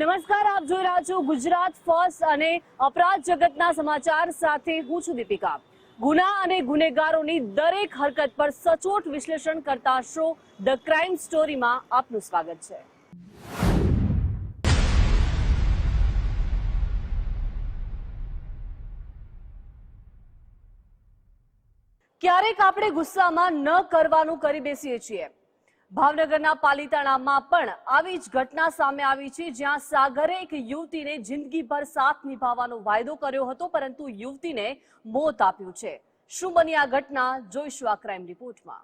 નમસ્કાર, આપ જોઈ રહ્યા છો ગુજરાત ફર્સ્ટ અને અપરાધ જગતના સમાચાર સાથે હું છું દીપિકા. ગુના અને ગુનેગારોની દરેક હરકત પર સચોટ વિશ્લેષણ કરતા શો, ધ ક્રાઇમ સ્ટોરીમાં આપનું સ્વાગત છે. ક્યારેક આપણે ગુસ્સામાં ન કરવાનું કરી બેસીએ છીએ. ભાવનગરના પાલીતાણામાં પણ આવી જ ઘટના સામે આવી છે, જ્યાં સાગરે એક યુવતીને જિંદગીભર સાથ નિભાવવાનો વાયદો કર્યો હતો, પરંતુ યુવતીને મોત આપ્યું છે. શું બની આ ઘટના? જોઈશું આ ક્રાઇમ રિપોર્ટમાં.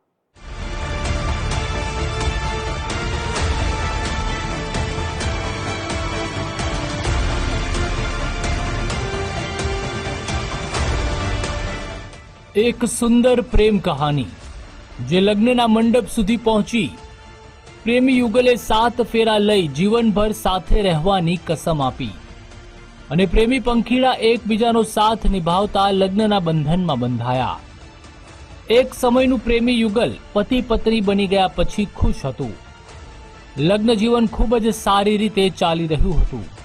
એક સુંદર પ્રેમ કહાની જે લગ્નના મંડપ સુધી પહોંચી પ્રેમી યુગલે સાત ફેરા લઈ જીવનભર સાથે રહેવાની કસમ આપી અને પ્રેમી પંખીડા એકબીજાનો સાથ નિભાવતા લગ્નના બંધનમાં બંધાયા. એક સમયનું પ્રેમી યુગલ પતિ પત્ની બની ગયા પછી ખુશ હતું. લગ્ન જીવન ખૂબ જ સારી રીતે ચાલી રહ્યું હતું.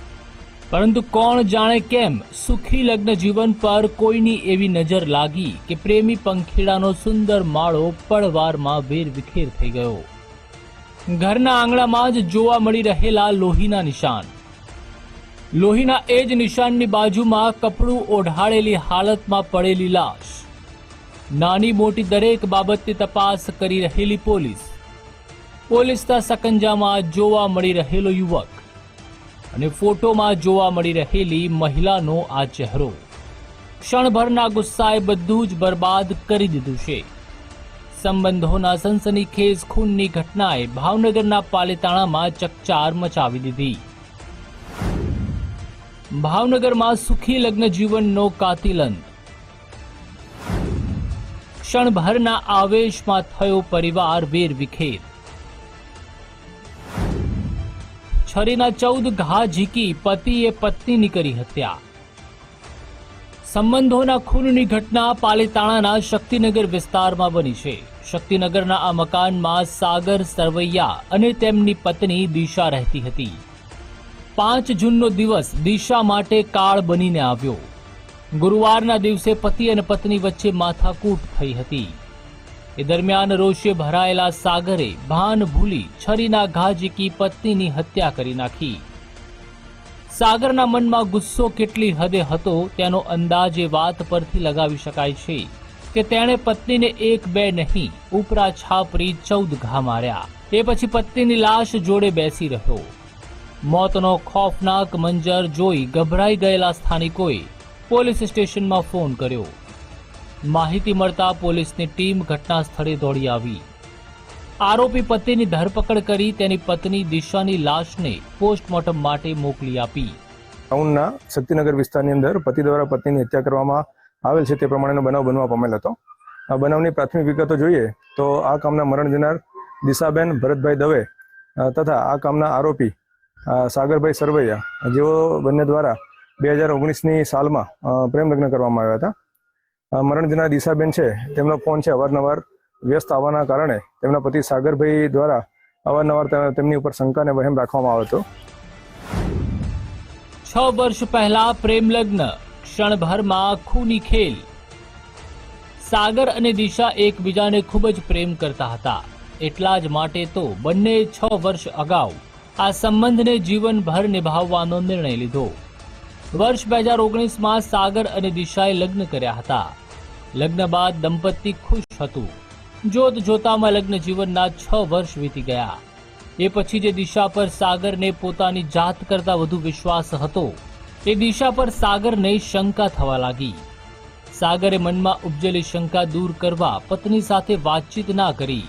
પરંતુ કોણ જાણે કેમ સુખી લગ્ન જીવન પર કોઈની એવી નજર લાગી કે પ્રેમી પંખીડાનો સુંદર માળો પળવારમાં વેરવિખેર થઈ ગયો. ઘરના આંગણામાં જ જોવા મળી રહેલા લોહીના નિશાન. લોહીના એ જ નિશાનની બાજુમાં કપડું ઓઢાળેલી હાલતમાં પડેલી લાશ. નાની મોટી દરેક બાબતની તપાસ કરી રહેલી પોલીસ. પોલીસના સકંજામાં જોવા મળી રહેલો યુવક. અને ફોટોમાં જોવા મળી રહેલી મહિલાનો આ ચહેરો. ક્ષણભરના ગુસ્સાએ બધું જ બરબાદ કરી દીધું છે. સંબંધોના સનસનીખેજ ખૂનની ઘટનાએ ભાવનગરના પાલેતાણામાં ચકચાર મચાવી દીધી. ભાવનગરમાં સુખી લગ્ન જીવનનો કાતિલંત ક્ષણભરના આવેશમાં થયો પરિવાર વેરવિખેર. છરીના ચૌદ ઘા ઝીકી પતિએ પત્નીની કરી હત્યા. સંબંધોના ખૂનની ઘટના પાલીતાણાના શક્તિનગર વિસ્તારમાં બની છે. શક્તિનગરના આ મકાનમાં સાગર સરવૈયા અને તેમની પત્ની દિશા રહેતી હતી. પાંચ જૂનનો દિવસ દિશા માટે કાળ બનીને આવ્યો. ગુરુવારના દિવસે પતિ અને પત્ની વચ્ચે માથાકૂટ થઈ હતી. એ દરમિયાન રોષે ભરાયેલા સાગરે ભાન ભૂલી છરીના ઘા પત્નીની હત્યા કરી નાખી. સાગરના મનમાં ગુસ્સો કેટલી હદે હતો તેનો અંદાજ એ વાત પરથી લગાવી શકાય છે કે તેણે પત્નીને એક બે નહીં, ઉપરા છાપરી ચૌદ ઘા માર્યા. એ પછી પત્નીની લાશ જોડે બેસી રહ્યો. મોતનો ખોફનાક મંજર જોઈ ગભરાઈ ગયેલા સ્થાનિકોએ પોલીસ સ્ટેશનમાં ફોન કર્યો. માહિતી મળતા પોલીસની ટીમ ઘટના સ્થળે દોડી આવી. આરોપી પતિની ધરપકડ કરી તેની પત્ની દિશાની લાશને પોસ્ટમોર્ટમ માટે મોકલી આપી. ટાઉનના શક્તિનગર વિસ્તારની અંદર પતિ દ્વારા પત્નીની હત્યા કરવામાં આવેલ છે તે પ્રમાણેનો બનાવ બનવા પામેલ હતો. આ બનાવની પ્રાથમિક વિગતો જોઈએ તો આ કામના મરણ જનાર દિશાબેન ભરતભાઈ દવે તથા આ કામના આરોપી સાગરભાઈ સરવૈયા, જેઓ બંને દ્વારા બે હજાર ઓગણીસની સાલમાં પ્રેમ લગ્ન કરવામાં આવ્યા હતા. મરણ જનાર દિશાબેન છે. તેમનો ફોન છે અવારનવાર વ્યસ્ત આવવાના કારણે તેમના પતિ સાગરભાઈ દ્વારા અવારનવાર તેમની ઉપર શંકા અને વહેમ રાખવામાં આવ્યો હતો. છ વર્ષ પહેલા પ્રેમ લગ્ન ક્ષણભરમાં ખૂની ખેલ. સાગર અને દિશા એકબીજાને ખૂબ જ પ્રેમ કરતા હતા. એટલા જ માટે તો બંને છ વર્ષ અગાઉ આ સંબંધને જીવનભર નિભાવવાનો નિર્ણય લીધો. વર્ષ બે હજાર ઓગણીસમાં સાગર અને દિશાએ લગ્ન કર્યા હતા. લગ્ન બાદ દંપતી ખુશ હતું. જોત જોતામાં લગ્ન જીવનના છ વર્ષ વીતી ગયા. એ પછી જે દિશા પર સાગરને પોતાની જાત કરતા વધુ વિશ્વાસ હતો, એ દિશા પર સાગરને શંકા થવા લાગી. સાગરે મનમાં ઉપજેલી શંકા દૂર કરવા પત્ની સાથે વાતચીત ના કરી,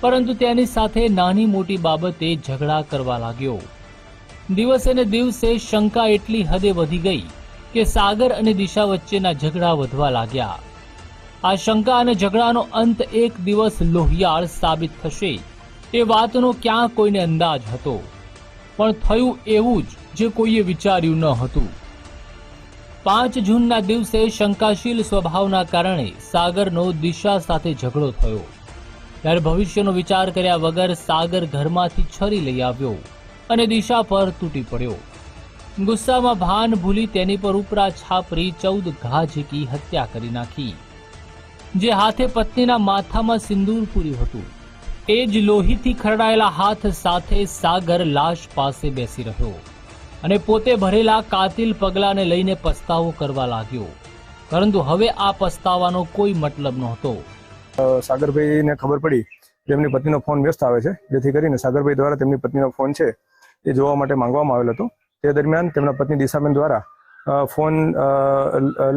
પરંતુ તેની સાથે નાની મોટી બાબતે ઝઘડા કરવા લાગ્યો. દિવસે ને દિવસે શંકા એટલી હદે વધી ગઈ કે સાગર અને દિશા વચ્ચેના ઝઘડા વધવા લાગ્યા. આ શંકા અને ઝઘડાનો અંત એક દિવસ લોહિયાળ સાબિત થશે. એ વાતનો ક્યાં કોઈને અંદાજ હતો? પણ થયું એવું જ જે કોઈએ વિચાર્યું ન હતું. પાંચ જૂનના દિવસે શંકાશીલ સ્વભાવના કારણે સાગરનો દિશા સાથે ઝઘડો થયો. ત્યારે ભવિષ્યનો વિચાર કર્યા વગર સાગર ઘરમાંથી છરી લઈ આવ્યો અને દિશા પર તૂટી પડ્યો. ગુસ્સામાં ભાન ભૂલી તેની પર ઉપરા છાપરી ચૌદ ઘા ઝીકી હત્યા કરી નાખી. જે હાથે પત્નીના માથામાં સિંદૂર પૂર્યું હતું. એ જ લોહીથી ખરડાયેલા હાથ સાથે સાગર લાશ પાસે બેસી રહ્યો અને પોતે ભરેલા કાતિલ પગલાને લઈને પસ્તાવો કરવા લાગ્યો. પરંતુ હવે આ પસ્તાવાનો કોઈ મતલબ નહોતો. સાગરભાઈને ખબર પડી કે એમની પત્નીનો ફોન વ્યસ્ત આવે છે. જેથી કરીને સાગરભાઈ દ્વારા તેમની પત્નીનો ફોન છે એ જોવા માટે માંગવામાં આવેલ હતો. તે દરમિયાન તેમના પત્ની દિશાબેન દ્વારા ફોન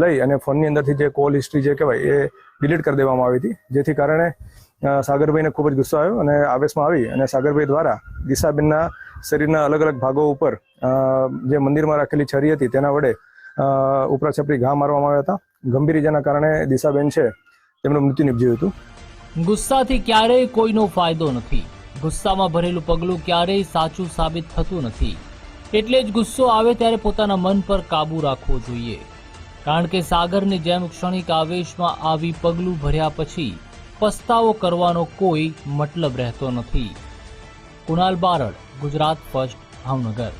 લઈ અને ફોનની અંદરથી જે કોલ હિસ્ટ્રી જે કહેવાય એ ડિલીટ કરી દેવામાં આવી હતી. જેથી કારણે સાગરભાઈને ખૂબ જ ગુસ્સો આવ્યો અને આવેશમાં આવી અને સાગરભાઈ દ્વારા દિશાબેનના શરીરના અલગ અલગ ભાગો ઉપર જે મંદિરમાં રાખેલી છરી હતી તેના વડે ઉપરાછપરી ઉપરા છપરી ઘા મારવામાં આવ્યા હતા. ગંભીર ઇજાના કારણે દિશાબેન છે, તેમનું મૃત્યુ નિપજ્યું હતું. ગુસ્સાથી ક્યારેય કોઈનો ફાયદો નથી. ગુસ્સામાં ભરેલું પગલું ક્યારેય સાચું સાબિત થતું નથી. એટલે જ ગુસ્સો આવે ત્યારે પોતાના મન પર કાબુ રાખવો જોઈએ. કારણ કે સાગરની જેમ ક્ષણિક આવેશમાં આવી પગલું ભર્યા પછી પસ્તાવો કરવાનો કોઈ મતલબ રહેતો નથી. કુણાલ બારડ, ગુજરાત ફર્સ્ટ, ભાવનગર.